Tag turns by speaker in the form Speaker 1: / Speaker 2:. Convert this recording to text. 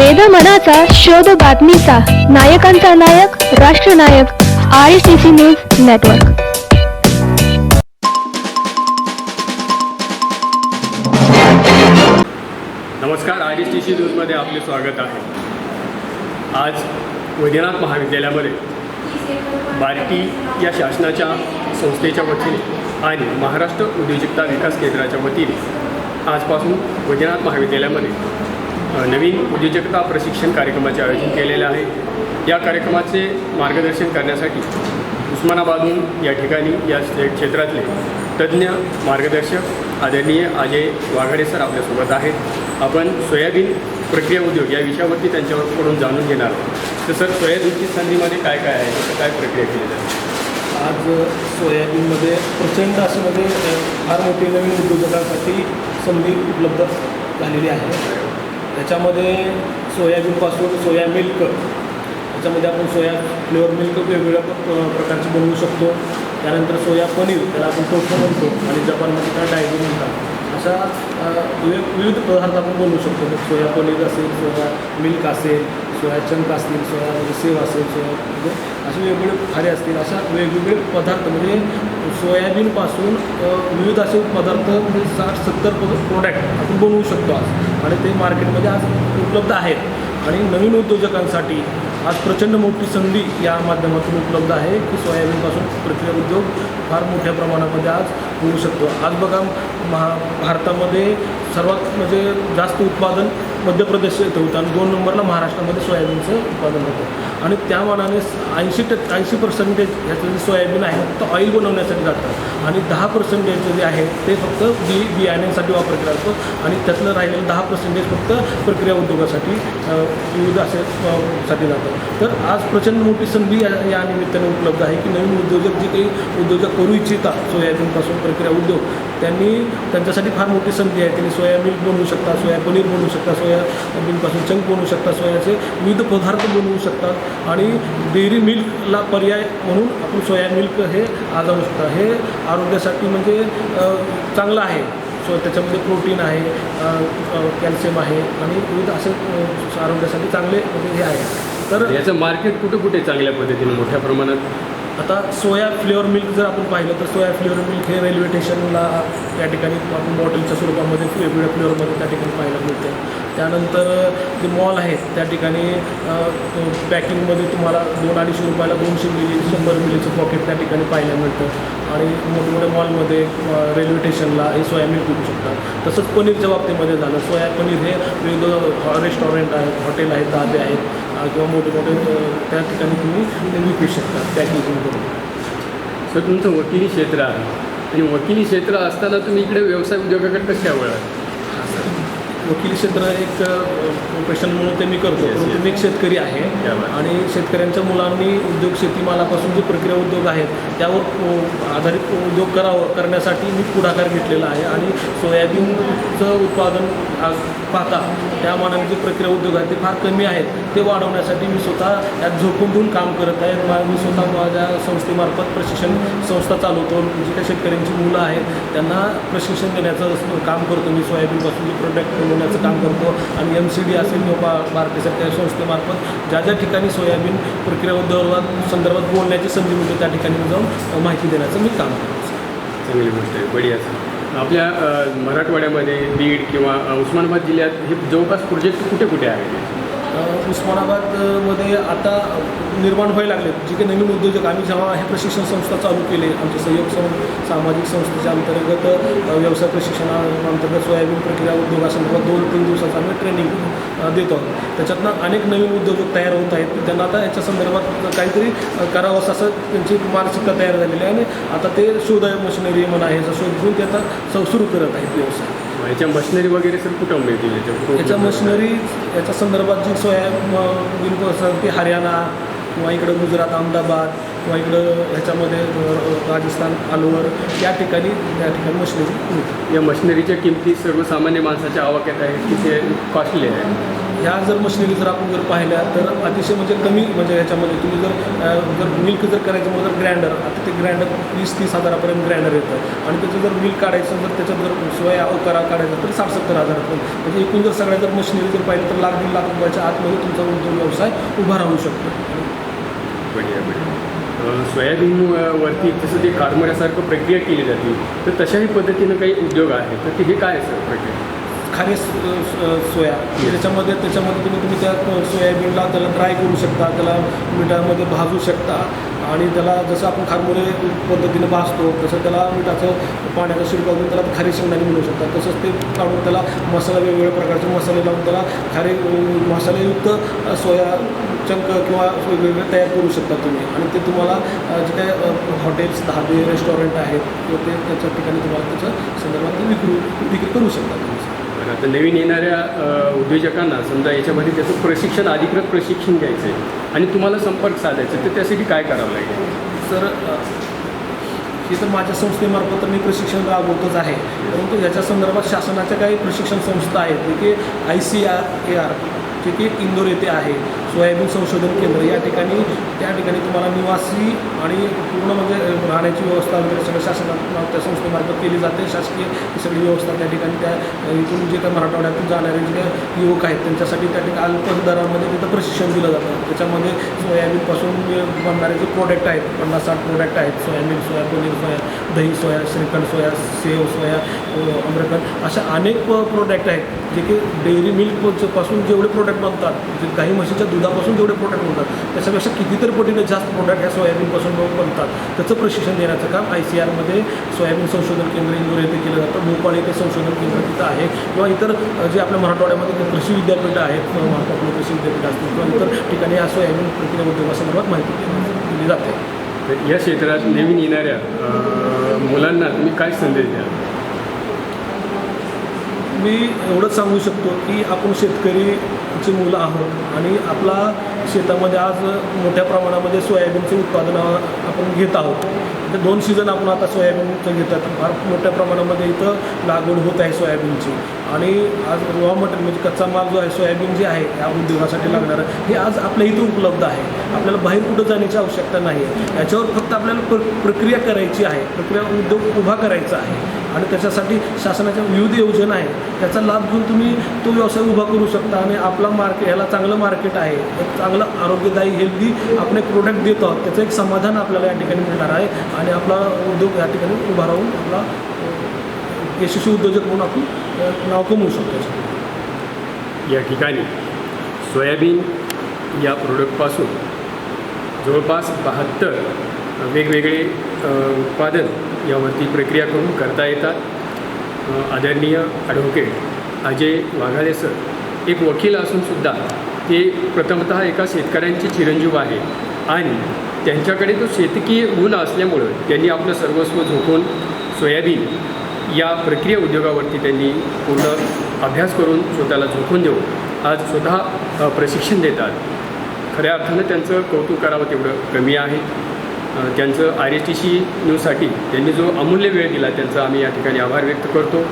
Speaker 1: वेद मनाचा शोध बातमीचा. नायकांचा नायक राष्ट्रनायक I C C news network
Speaker 2: नमस्कार आय एस टी सी न्यूजमध्ये आपले स्वागत आहे. आज वैद्यनाथ महाविद्यालयामध्ये बार्टी या शासनाच्या संस्थेच्या वतीने आणि महाराष्ट्र उद्योजकता विकास केंद्राच्या वतीने आजपासून वैद्यनाथ महाविद्यालयामध्ये नवीन उद्योजकता प्रशिक्षण कार्यक्रमाचे आयोजन केलेले आहे. या कार्यक्रमाचे मार्गदर्शन करण्यासाठी उस्मानाबादहून या ठिकाणी या क्षेत्रातले तज्ज्ञ मार्गदर्शक आदरणीय अजय वाघाडे सर आपल्यासोबत आहेत. आपण सोयाबीन प्रक्रिया उद्योग या विषयावरती त्यांच्याकडून जाणून घेणार तर सर सोयाबीनची संधीमध्ये काय काय आहे? काय प्रक्रिया केली जाते?
Speaker 3: आज सोयाबीनमध्ये प्रचंड असे म्हणजे फार मोठी नवीन उद्योजकांसाठी संधी उपलब्ध झालेली आहे. त्याच्यामध्ये सोयाबीनपासून सोया मिल्क त्याच्यामध्ये आपण सोया फ्लेवर मिल्क वेगवेगळ्या प्रकारचे बनवू शकतो. त्यानंतर सोया पनीर त्याला आपण टोफू म्हणतो आणि जपानमध्ये त्याला डायरी म्हणतात. अशा विविध विविध पदार्थ आपण बनवू शकतो. सोया पनीर असेल सोया मिल्क असेल सोया चंक असतील सोया म्हणजे सेव असेल सोया म्हणजे असे वेगवेगळे खारे असतील अशा वेगवेगळे पदार्थ म्हणजे सोयाबीनपासून विविध असे पदार्थ म्हणजे साठ सत्तर प्रोडक्ट आपण बनवू शकतो आज. आणि ते मार्केटमध्ये आज उपलब्ध आहेत. आणि नवीन उद्योजकांसाठी आज प्रचंड मोठी संधी या माध्यमातून उपलब्ध आहे की सोयाबीनपासून प्रक्रिया उद्योग फार मोठ्या प्रमाणामध्ये आज होऊ शकतो. आज बघा महा भारतामध्ये सर्वात म्हणजे जास्त उत्पादन मध्य प्रदेश येतं. होतं आणि दोन नंबरला महाराष्ट्रामध्ये सोयाबीनचं उत्पादन होतं. आणि त्या मानाने ऐंशी टक्के ऐंशी पर्सेंटेज ह्याचं जे सोयाबीन आहे फक्त ऑइल बनवण्यासाठी जातं आणि दहा पर्सेंटेज जे आहे ते फक्त बी बियाण्यांसाठी वापर केला जातो आणि त्यातलं राहिलेलं दहा पर्सेंटेज फक्त प्रक्रिया उद्योगासाठी विविध असे साठी जातं तर आज प्रचंड मोठी संधी या या निमित्ताने उपलब्ध आहे की नवीन उद्योजक जे काही उद्योजक करू इच्छितात सोयाबीनपासून प्रक्रिया उद्योग त्यांनी त्यांच्यासाठी फार मोठी संधी आहे. त्यांनी सोया मिल्क बनवू शकता सोया पनीर बनवू शकता सोयाबीनपासून चंक बनवू शकता सोयाचे विविध पदार्थ बनवू शकतात. आणि डेअरी मिल्कला पर्याय म्हणून आपण सोया मिल्क हे आज शकता. हे आरोग्यासाठी म्हणजे चांगलं आहे. सो त्याच्यामध्ये प्रोटीन आहे कॅल्शियम आहे आणि विविध असे आरोग्यासाठी चांगले म्हणजे हे आहे. तर
Speaker 2: याचं मार्केट कुठे कुठे चांगल्या पद्धतीने मोठ्या प्रमाणात?
Speaker 3: आता सोया फ्लेवर मिल्क जर आपण पाहिलं तर सोया फ्लेवर मिल्क हे रेल्वे स्टेशनला त्या ठिकाणी आपण बॉटलच्या स्वरूपामध्ये वेगवेगळ्या फ्लेवरमध्ये त्या ठिकाणी पाहायला मिळते. त्यानंतर जे मॉल आहेत त्या ठिकाणी पॅकिंगमध्ये तुम्हाला दोन अडीचशे रुपयाला दोनशे मिली शंभर मिलीचं पॉकेट त्या ठिकाणी पाहायला मिळतं. आणि मोठमोठ्या मॉलमध्ये रेल्वे स्टेशनला हे सोया मिल्क विकू शकतात. तसंच पनीरच्या बाबतीमध्ये झालं. सोया पनीर हे वेगवेगळं रेस्टॉरंट आहेत हॉटेल आहेत दाबे आहेत. किंवा मोठे मोठे त्या ठिकाणी तुम्ही विकू शकता पॅकिंग करून.
Speaker 2: सर तुमचं वकिली क्षेत्र आहे. आणि वकिली क्षेत्र असताना तुम्ही इकडे व्यवसाय उद्योगाकडे कशा वळा
Speaker 3: वकिली क्षेत्र एक प्रोफेशन म्हणून ते मी करतो. परंतु. मी एक शेतकरी आहे. आणि शेतकऱ्यांच्या मुलांनी उद्योग शेतीमालापासून जे प्रक्रिया उद्योग आहेत त्यावर आधारित उद्योग करावं करण्यासाठी मी पुढाकार घेतलेला आहे. आणि सोयाबीनचं उत्पादन पाहता त्या मानाने जे प्रक्रिया उद्योग आहेत ते फार कमी आहेत. ते वाढवण्यासाठी मी स्वतः यात झोकून देऊन काम करत आहे. मा- मी स्वतः माझ्या संस्थेमार्फत प्रशिक्षण संस्था चालवतो. जी काही शेतकऱ्यांची मुलं आहेत त्यांना प्रशिक्षण देण्याचं काम करतो मी. सोयाबीनपासून जे प्रोडक्ट बनवण्याचं काम करतो. आणि एम सी डी असेल किंवा बा भारतीय त्या संस्थेमार्फत ज्या ज्या ठिकाणी सोयाबीन प्रक्रिया उद्योगात संदर्भात बोलण्याची संधी मिळते त्या ठिकाणी जाऊन माहिती देण्याचं मी काम करतो.
Speaker 2: चांगली गोष्ट आहे. बढिया आपल्या मराठवाड्यामध्ये बीड किंवा उस्मानाबाद जिल्ह्यात हे जवळपास प्रोजेक्ट कुठे कुठे आहेत?
Speaker 3: उस्मानाबादमध्ये आता निर्माण व्हायला लागले जे काही नवीन उद्योजक आम्ही जेव्हा हे प्रशिक्षण संस्था चालू केले आमचे सहयोग सं सामाजिक संस्थेच्या अंतर्गत व्यवसाय प्रशिक्षणाअंतर्गत सोयाबीन प्रक्रिया उद्योगासंदर्भात दोन तीन दिवसाचं आम्ही ट्रेनिंग देतो. आहोत त्याच्यातनं अनेक नवीन उद्योजक तयार होत आहेत. त्यांना आता याच्या संदर्भात काहीतरी करावं असं त्यांची मानसिकता तयार झालेली आहे. आणि आता ते शोध मशिनरी म्हणा ह्याचा शोध घेऊन ते आता स- सुरू करत आहेत व्यवसाय.
Speaker 2: याच्या मशिनरी वगैरे सर कुठं मिळतील याच्या
Speaker 3: याच्या मशिनरी याच्या संदर्भात जी सोयाबीन असं ती हरियाणा किंवा इकडं गुजरात अहमदाबाद किंवा इकडं ह्याच्यामध्ये राजस्थान अलवर या ठिकाणी त्या ठिकाणी मशिनरी मिळते.
Speaker 2: या मशिनरीच्या किमती सर्वसामान्य माणसाच्या आवाक्यात आहेत की ते कॉस्टली आहे.
Speaker 3: ह्या जर मशिनरी जर आपण जर पाहिल्या तर अतिशय म्हणजे कमी म्हणजे ह्याच्यामध्ये तुम्ही जर जर मिल्क जर करायचं म्हणलं जर ग्राइंडर आता ते ग्राइंडर वीस तीस हजारापर्यंत ग्राइंडर येतं. आणि त्याचं जर मिल्क काढायचं जर त्याच्यात जर सोया करा काढायचं तर साठ सत्तर हजारापर्यंत. म्हणजे एकूण जर सगळ्या जर मशिनरी जर पाहिलं तर लाख दीड लाख रुपयाच्या आतमध्ये तुमचा उद्योग व्यवसाय उभा राहू शकतो.
Speaker 2: बढिया बढिया. सोयाबीन वरती जसं ते कारमड्यासारखं प्रक्रिया केली जाते तर तशाही पद्धतीनं काही उद्योग आहे तर ते हे काय आहे सर प्रक्रिया?
Speaker 3: खारे सोया. त्याच्यामध्ये त्याच्यामध्ये तुम्ही तुम्ही त्या सोयाबीनला त्याला ड्राय करू शकता त्याला मिठामध्ये भाजू शकता. आणि त्याला जसं आपण खारमुरे पद्धतीने भाजतो तसं त्याला मिठाचं पाण्याचा शिरकाव देऊन त्याला खारी शेंगदाणे मिळू शकतात. तसंच ते काढून त्याला मसाला वेगवेगळ्या प्रकारचे मसाले लावून त्याला खारे मसालेयुक्त सोया चंक किंवा वेगवेगळे तयार करू शकता तुम्ही. आणि ते तुम्हाला जे काय हॉटेल्स धाबे रेस्टॉरंट आहेत किंवा ते त्याच्या ठिकाणी तुम्हाला त्याच्या संदर्भात विक्री विक्री करू शकता तुम्ही.
Speaker 2: बरं आता नवीन येणाऱ्या उद्योजकांना समजा याच्यामध्ये त्याचं प्रशिक्षण अधिकृत प्रशिक्षण घ्यायचं आहे आणि तुम्हाला संपर्क साधायचा तर त्यासाठी काय करावं लागेल?
Speaker 3: सर हे तर माझ्या संस्थेमार्फत तर मी प्रशिक्षण राबवतच आहे. परंतु याच्या संदर्भात शासनाच्या काही प्रशिक्षण संस्था आहेत जे की I C R A R जे की इंदोर येथे आहे. सोयाबीन संशोधन केंद्र या ठिकाणी त्या ठिकाणी तुम्हाला निवासी आणि पूर्ण म्हणजे राहण्याची व्यवस्था वगैरे सगळं शासना त्या संस्थेमार्फत केली जाते. शासकीय ही सगळी व्यवस्था त्या ठिकाणी त्या इथून जे काही मराठवाड्यातून जाणारे जे काही युवक आहेत त्यांच्यासाठी त्या ठिकाणी अल्प दरामध्ये तिथं प्रशिक्षण दिलं जातं. त्याच्यामध्ये सोयाबीनपासून बनणारे जे प्रोडक्ट आहेत पन्नास साठ प्रोडक्ट आहेत सोयाबीन सोया पनीर सोया दही soya shrikhand soya sev soya amrakhand अशा अनेक प्रोडक्ट आहेत जे की डेअरी मिल्कपासून जेवढे प्रोडक्ट बनतात जे काही म्हशीच्या दुधापासून जेवढे प्रोडक्ट बनतात त्याच्यापेक्षा कितीतरी पटीने जास्त प्रोडक्ट ह्या सोयाबीनपासून लोक बनतात. त्याचं प्रशिक्षण देण्याचं काम आय सी आरमध्ये सोयाबीन संशोधन केंद्र इंदोर येथे केलं जातं. भोपाळ येथे संशोधन केंद्र तिथं आहे. किंवा इतर जे आपल्या मराठवाड्यामध्ये कृषी विद्यापीठ आहेत अ, कृषी विद्यापीठ असतील किंवा इतर ठिकाणी या सोयाबीन प्रक्रिया उद्योगासंदर्भात माहिती दिली जाते
Speaker 2: या क्षेत्रात नवीन येणाऱ्या मुलांना तुम्ही काय संदेश द्या
Speaker 3: मी एवढंच सांगू शकतो की आपण शेतकरीची मुलं आहोत आणि आपला शेतामध्ये आज मोठ्या प्रमाणामध्ये सोयाबीनचे उत्पादन आपण घेत आहोत. तर दोन सीझन आपण आता सोयाबीनचं घेतात फार मोठ्या प्रमाणामध्ये इथं लागवड होत आहे सोयाबीनची. आणि आज रॉ मटेरियल म्हणजे कच्चा माल जो आहे सोयाबीन जे आहे या उद्योगासाठी लागणारं हे आज आपल्या इथं उपलब्ध आहे. आपल्याला बाहेर कुठं जाण्याची आवश्यकता नाही आहे याच्यावर फक्त आपल्याला प्र प्रक्रिया करायची आहे. प्रक्रिया उद्योग उभा करायचा आहे. आणि त्याच्यासाठी शासनाच्या विविध योजना आहेत. त्याचा लाभ घेऊन तुम्ही तो व्यवसाय उभा करू शकता आणि आपला मार्केट ह्याला चांगलं मार्केट आहे. एक चांगलं आरोग्यदायी हेल्दी आपण एक प्रोडक्ट देतो आहोत. त्याचं एक समाधान आपल्याला या ठिकाणी मिळणार आहे. आणि आपला उद्योग या ठिकाणी उभा राहून आपला यशस्वी उद्योजक म्हणून आपण नाव कमवू शकतो
Speaker 2: या ठिकाणी सोयाबीन या प्रोडक्टपासून जवळपास बहात्तर वेगवेगळे उत्पादन यावरती प्रक्रिया करून करता येतात. आदरणीय ॲडव्होकेट अजय वाघाळे सर एक वकील असूनसुद्धा ते प्रथमतः एका शेतकऱ्यांचे चिरंजीव आहे आणि त्यांच्याकडे तो शेतकीय गुण असल्यामुळं त्यांनी आपलं सर्वस्व झोकून सोयाबीन या प्रक्रिया उद्योगावरती त्यांनी पूर्ण अभ्यास करून स्वतःला झोकून देऊन आज स्वतः प्रशिक्षण देतात. खऱ्या अर्थानं त्यांचं कौतुक करावं तेवढं कमी आहे. त्यांचं आर एस टी सी न्यूजसाठी त्यांनी जो अमूल्य वेळ दिला त्यांचा आम्ही या ठिकाणी आभार व्यक्त करतो.